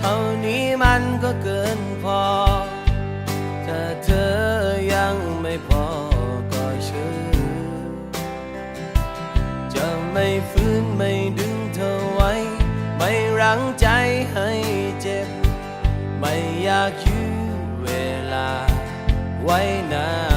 เท่านี้มันก็เกินพอ ถ้าเธอยังไม่พอก็เชื่อจะไม่ฟื้นไม่ดึงเธอไว้ ไม่รั้งใจให้เจ็บ ไม่อยากยื้อเวลาไว้นาน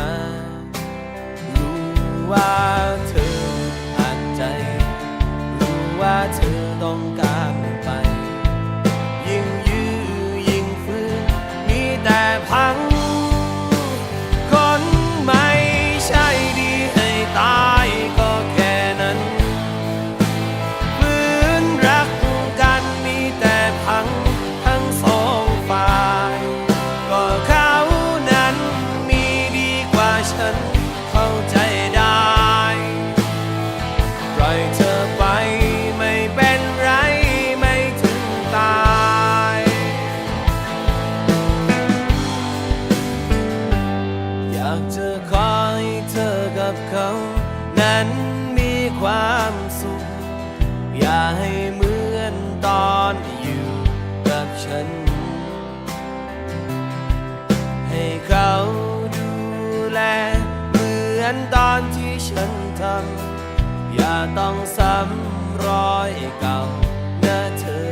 อย่าต้องซ้ำรอยเก่านะเธอ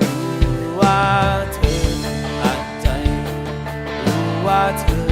รู้ว่าเธออัดใจ รู้ว่าเธอ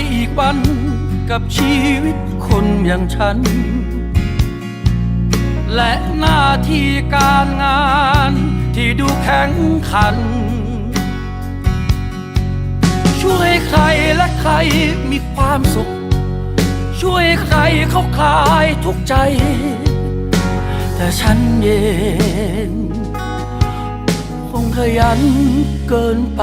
ไปอีกวันกับชีวิตคนอย่างฉัน และหน้าที่การงานที่ดูแข็งขัน ช่วยใครและใครมีความสุข ช่วยใครเขาคลายทุกใจ แต่ฉันเย็นคงขยันเกินไป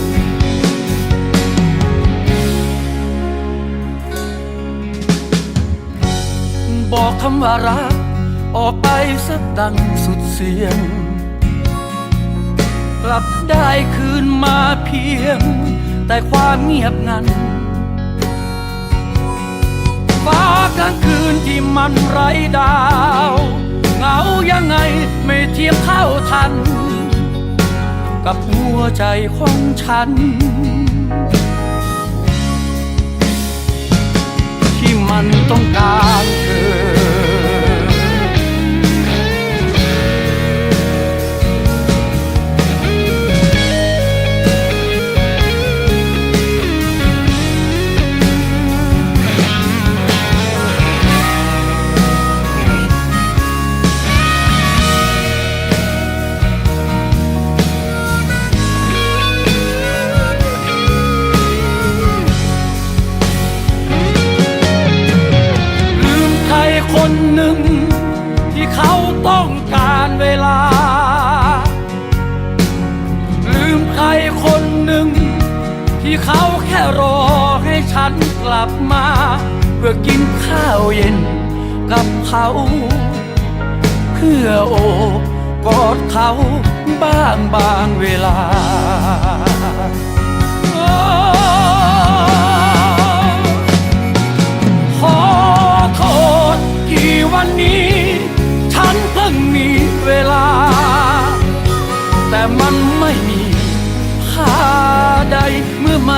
บอกคำว่ารัก ออกไปสักดังสุดเสียง กลับได้คืนมาเพียง แต่ความเงียบงันฟ้ากลางคืนที่มันไร้ดาวเหงายังไงไม่เทียบเท่าทัน กับหัวใจของฉัน มันต้องการเธอ ที่เขาแค่รอให้ฉันกลับมา เพื่อกินข้าวเย็นกับเขา เพื่อโอบกอดเขาบ้างบางเวลา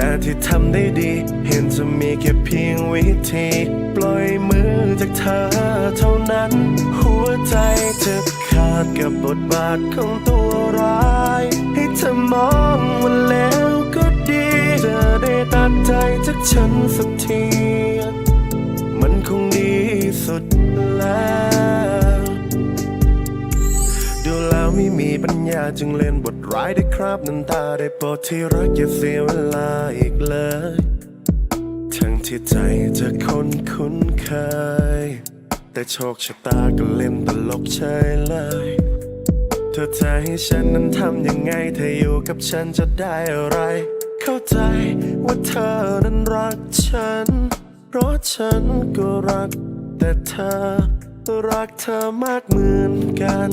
แต่ที่ทำได้ดี เห็นจะมีแค่เพียงวิธี ปล่อยมือจากเธอเท่านั้น หัวใจจะขาดกับบทบาทของตัวร้าย ให้เธอมองว่าแล้วก็ดีจะได้ตัดใจจากฉันสักที มันคงดีสุดแล้ว ดูแล้วไม่มีปัญญาจึงเล่นบท ร้ายได้ครับน้ำตาได้โปรดที่รักอย่าเสียเวลาอีกเลย ทั้งที่ใจจะคุ้นคุ้นเคย แต่โชคชะตาก็เล่นตลกเฉยเลยเธอจะให้ฉันนั้นทำยังไงเธออยู่กับฉันจะได้อะไร เข้าใจว่าเธอนั้นรักฉัน เพราะฉันก็รัก แต่เธอรักเธอมากเหมือนกัน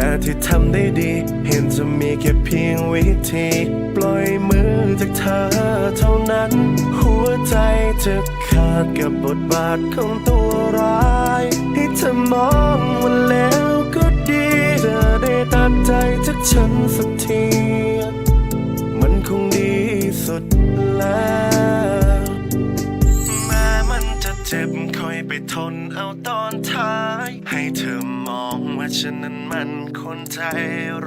แต่ที่ทำได้ดี เห็นจะมีแค่เพียงวิธี ปล่อยมือจากเธอเท่านั้น หัวใจจะขาดกับบทบาทของตัวร้ายให้เธอมองวันแล้วก็ดี จะได้ตัดใจจากฉันสักที ฉันนั้นมันคนใจ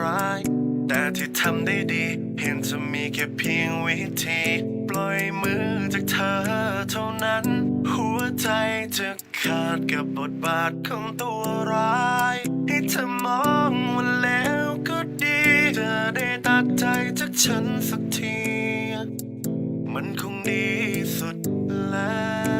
ร้าย แต่ที่ทำได้ดี เห็นจะมีแค่เพียงวิธี ปล่อยมือจากเธอเท่านั้น หัวใจจะขาดกับบทบาทของตัวร้าย ให้เธอมองว่าแล้วก็ดีจะได้ตัดใจจากฉันสักที มันคงดีสุดแล้ว